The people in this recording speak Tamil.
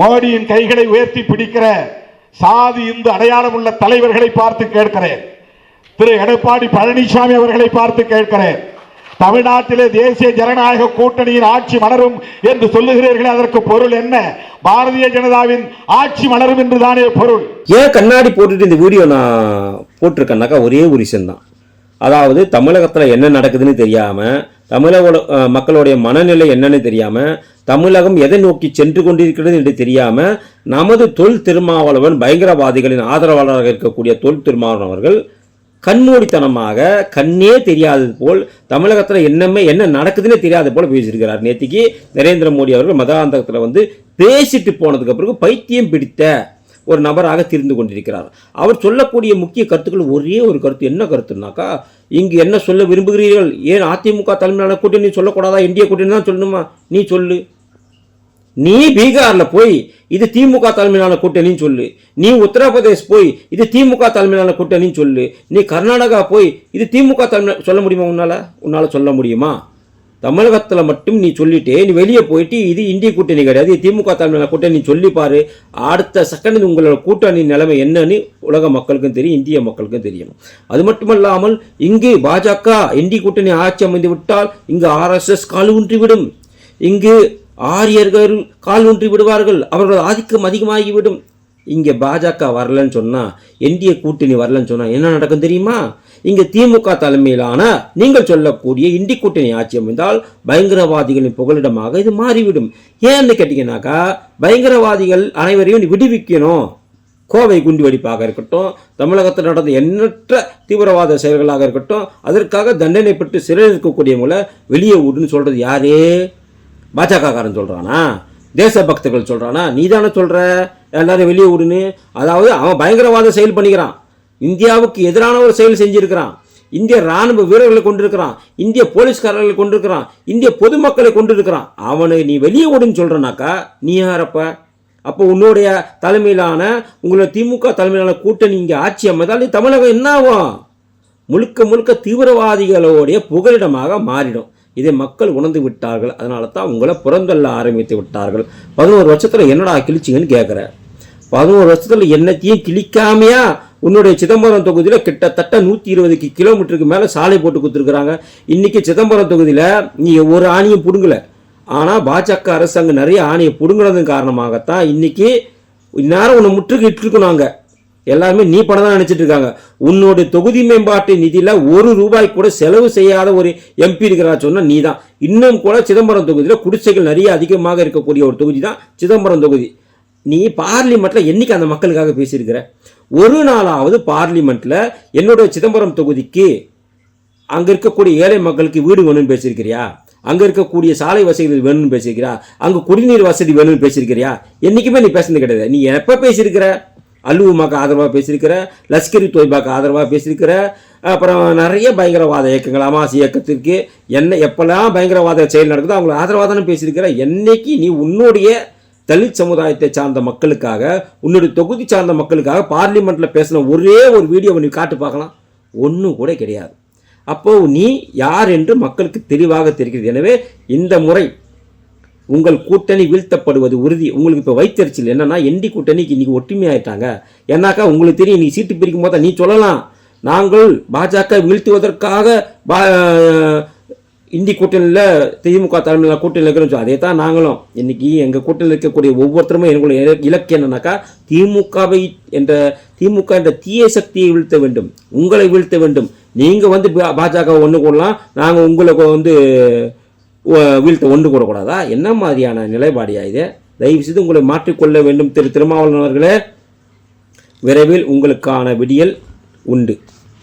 மோடியின் கைகளை உயர்த்தி பிடிக்கிற சாதி இந்து அடையாளம் உள்ள தலைவர்களை பார்த்து கேட்கிறேன். திரு. எடப்பாடி பழனிசாமி அவர்களை பார்த்து கேட்கிறேன். தமிழ்நாட்டிலே தேசிய ஜனநாயக கூட்டணியின் ஆட்சி மலரும் என்று சொல்லுகிறீர்கள் அதற்கு பொருள் என்ன? பாரதிய ஜனதாவின் ஆட்சி மலரும் என்று தானே பொருள்? ஏன் கண்ணாடி போட்டுட்டு இந்த வீடியோ நான் போட்டிருக்கேன்னாக்கா ஒரே ஒரு விஷயம்தான். அதாவது தமிழகத்தில் என்ன நடக்குதுன்னு தெரியாமல் தமிழக மக்களுடைய மனநிலை என்னன்னு தெரியாமல் தமிழகம் எதை நோக்கி சென்று கொண்டிருக்கிறது என்று தெரியாமல் நமது தொல் திருமாவளவன் பயங்கரவாதிகளின் ஆதரவாளராக இருக்கக்கூடிய தொல் திருமாவளவன் அவர்கள் கண்மூடித்தனமாக கண்ணே தெரியாதது போல் தமிழகத்தில் என்னமே என்ன நடக்குதுன்னே தெரியாத போல் பேசியிருக்கிறார். நேற்றுக்கு நரேந்திர மோடி அவர்கள் மதாந்தகத்தில் வந்து பேசிட்டு போனதுக்கு பிறகு பைத்தியம் பிடித்த ஒரு நபராக தெரிந்து கொண்டிருக்கிறார். அவர் சொல்லக்கூடிய முக்கிய கருத்துக்கள் ஒரே ஒரு கருத்து. என்ன கருத்துனாக்கா இங்கு என்ன சொல்ல விரும்புகிறீர்கள்? ஏன் அதிமுக தலைமையிலான கூட்டணி சொல்லக்கூடாதா? இந்திய கூட்டணி தான் சொல்லணுமா? நீ சொல்லு. நீ பீகாரில் போய் இது திமுக தலைமையிலான கூட்டணின்னு சொல்லு. நீ உத்தரப்பிரதேஷ் போய் இது திமுக தலைமையிலான கூட்டணின்னு சொல்லு. நீ கர்நாடகா போய் இது திமுக தலைமை சொல்ல முடியுமா உன்னால்? உன்னால் சொல்ல முடியுமா? தமிழகத்தில் மட்டும் நீ சொல்லிட்டு நீ வெளியே போயிட்டு இது இந்திய கூட்டணி கிடையாது திமுக தலைமையில கூட்டணி சொல்லி பாரு. அடுத்த செகண்ட் உங்களோட கூட்டணி நிலைமை என்னன்னு உலக மக்களுக்கும் தெரியும் இந்திய மக்களுக்கும் தெரியும். அது மட்டுமல்லாமல் இங்கு பாஜக இந்திய கூட்டணி ஆட்சி அமைந்து விட்டால் இங்கு ஆர்எஸ்எஸ் கால் ஊன்றிவிடும் இங்கு ஆரியர்கள் கால் ஊன்றி விடுவார்கள் அவர்களது ஆதிக்கம் அதிகமாகிவிடும் இங்கே பாஜக வரலன்னு சொன்னால் என்டிஏ கூட்டணி வரலன்னு சொன்னால் என்ன நடக்கும் தெரியுமா? இங்கே திமுக தலைமையிலான நீங்கள் சொல்லக்கூடிய இண்டி கூட்டணி ஆட்சி அமைந்தால் பயங்கரவாதிகளின் புகலிடமாக இது மாறிவிடும். ஏன்னு கேட்டிங்கனாக்கா பயங்கரவாதிகள் அனைவரையும் நீ விடுவிக்கணும். கோவை குண்டு வெடிப்பாக இருக்கட்டும் தமிழகத்தில் நடந்த எண்ணற்ற தீவிரவாத செயல்களாக இருக்கட்டும் அதற்காக தண்டனை பெற்று சிறையில் இருக்கக்கூடியவங்கள வெளியே விடுன்னு சொல்கிறது யாரே? பாஜகக்காரன் சொல்கிறானா தேசபக்தர்கள் சொல்கிறானா நீ தானே சொல்கிற எல்லாரும் வெளியே விடுன்னு அதாவது அவன் பயங்கரவாத செயல் பண்ணிக்கிறான். இந்தியாவுக்கு எதிரான ஒரு செயல் செஞ்சிருக்கிறான். இந்திய ராணுவ வீரர்களை கொண்டிருக்கிறான். இந்திய போலீஸ்காரர்களை கொண்டிருக்கிறான். இந்திய பொதுமக்களை கொண்டிருக்கிறான். அவனை நீ வெளியே விடுன்னு சொல்கிறனாக்கா நீ யாரப்ப அப்போ? உன்னுடைய தலைமையிலான உங்களை திமுக தலைமையிலான கூட்டணி இங்கே ஆட்சி அமைந்தால் நீ தமிழகம் என்ன ஆகும்? முழுக்க முழுக்க தீவிரவாதிகளுடைய புகலிடமாக மாறிடும். இதை மக்கள் உணர்ந்து விட்டார்கள். அதனால தான் உங்களை புறந்தள்ள ஆரம்பித்து விட்டார்கள். பதினோரு வருஷத்தில் என்னடா கிழிச்சிங்கன்னு கேட்குற பதினோரு வருஷத்தில் என்னத்தையும் கிழிக்காமையா உன்னுடைய சிதம்பரம் தொகுதியில் கிட்டத்தட்ட நூற்றி இருபது கிலோமீட்டருக்கு மேலே சாலை போட்டு கொடுத்துருக்குறாங்க. இன்றைக்கி சிதம்பரம் தொகுதியில் நீ ஒரு ஆணையும் பிடுங்கலை. ஆனால் பாஜக அரசு அங்கே நிறைய ஆணையை பிடுங்கினதன் காரணமாகத்தான் இன்னைக்கு இந்நேரம் உன்னை முற்றுகை இட்டிருக்கணும் அங்கே எல்லாருமே நீ பணம் தான் நினச்சிட்டு இருக்காங்க. உன்னோட தொகுதி மேம்பாட்டு நிதியில் ஒரு ரூபாய் கூட செலவு செய்யாத ஒரு எம்பி இருக்கிறா சொன்னால் நீ தான் இன்னும் கூட சிதம்பரம் தொகுதியில் குடிசைகள் நிறைய அதிகமாக இருக்கக்கூடிய ஒரு தொகுதி தான் சிதம்பரம் தொகுதி. நீ பார்லிமெண்ட்டில் என்னைக்கு அந்த மக்களுக்காக பேசியிருக்கிற? ஒரு நாளாவது பார்லிமெண்ட்டில் என்னோட சிதம்பரம் தொகுதிக்கு அங்கே இருக்கக்கூடிய ஏழை மக்களுக்கு வீடு வேணும்னு பேசியிருக்கிறியா? அங்கே இருக்கக்கூடிய சாலை வசதிகள் வேணும்னு பேசியிருக்கிறா அங்கே குடிநீர் வசதி வேணும்னு பேசியிருக்கிறியா? என்றைக்குமே நீ பேசுனது கிடையாது. நீ எப்போ பேசியிருக்கிற? அல்லுவுமாக்கு ஆதரவாக பேசியிருக்கிற? லஷ்கரி தொய்பாக்கு ஆதரவாக பேசியிருக்கிற? அப்புறம் நிறைய பயங்கரவாத இயக்கங்கள் அமாசி இயக்கத்திற்கு என்ன எப்பெல்லாம் பயங்கரவாத செயல் நடக்குதோ அவங்களுக்கு ஆதரவாக தானே பேசியிருக்கிற? என்னைக்கு நீ உன்னுடைய தலித் சமுதாயத்தை சார்ந்த மக்களுக்காக உன்னுடைய தொகுதி சார்ந்த மக்களுக்காக பார்லிமெண்ட்டில் பேசின ஒரே ஒரு வீடியோவை நீ காட்டு பார்க்கலாம். ஒன்றும் கூட கிடையாது. அப்போது நீ யார் என்று மக்களுக்கு தெளிவாக தெரிகிறது. எனவே இந்த முறை உங்கள் கூட்டணி வீழ்த்தப்படுவது உறுதி. உங்களுக்கு இப்போ வைத்தறிச்சல் என்னன்னா எண்டி கூட்டணிக்கு இன்றைக்கி ஒற்றுமையாயிட்டாங்க. ஏன்னாக்கா உங்களுக்கு தெரியும் நீ சீட்டு பிரிக்கும் போது நீ சொல்லலாம். நாங்கள் பாஜக வீழ்த்துவதற்காக பா இந்தி கூட்டணியில் திமுக தலைமையில் கூட்டணியில் இருக்கிறோம். அதே தான் நாங்களும் இன்னைக்கு எங்கள் கூட்டணியில் இருக்கக்கூடிய ஒவ்வொருத்தருமே எங்களுடைய இல- இலக்கு என்னன்னாக்கா திமுகவை என்ற திமுக என்ற தீய சக்தியை வீழ்த்த வேண்டும். உங்களை வீழ்த்த வேண்டும். நீங்கள் வந்து பா- பாஜக ஒன்று கூடலாம் நாங்கள் உங்களுக்கு வந்து வீழ்த்த ஒன்று கூடக்கூடாதா? என்ன மாதிரியான நிலைப்பாடியா இது? தயவு செய்து உங்களை மாற்றிக்கொள்ள வேண்டும். திரு திருமாவளவன் அவர்களே விரைவில் உங்களுக்கான விடியல் உண்டு.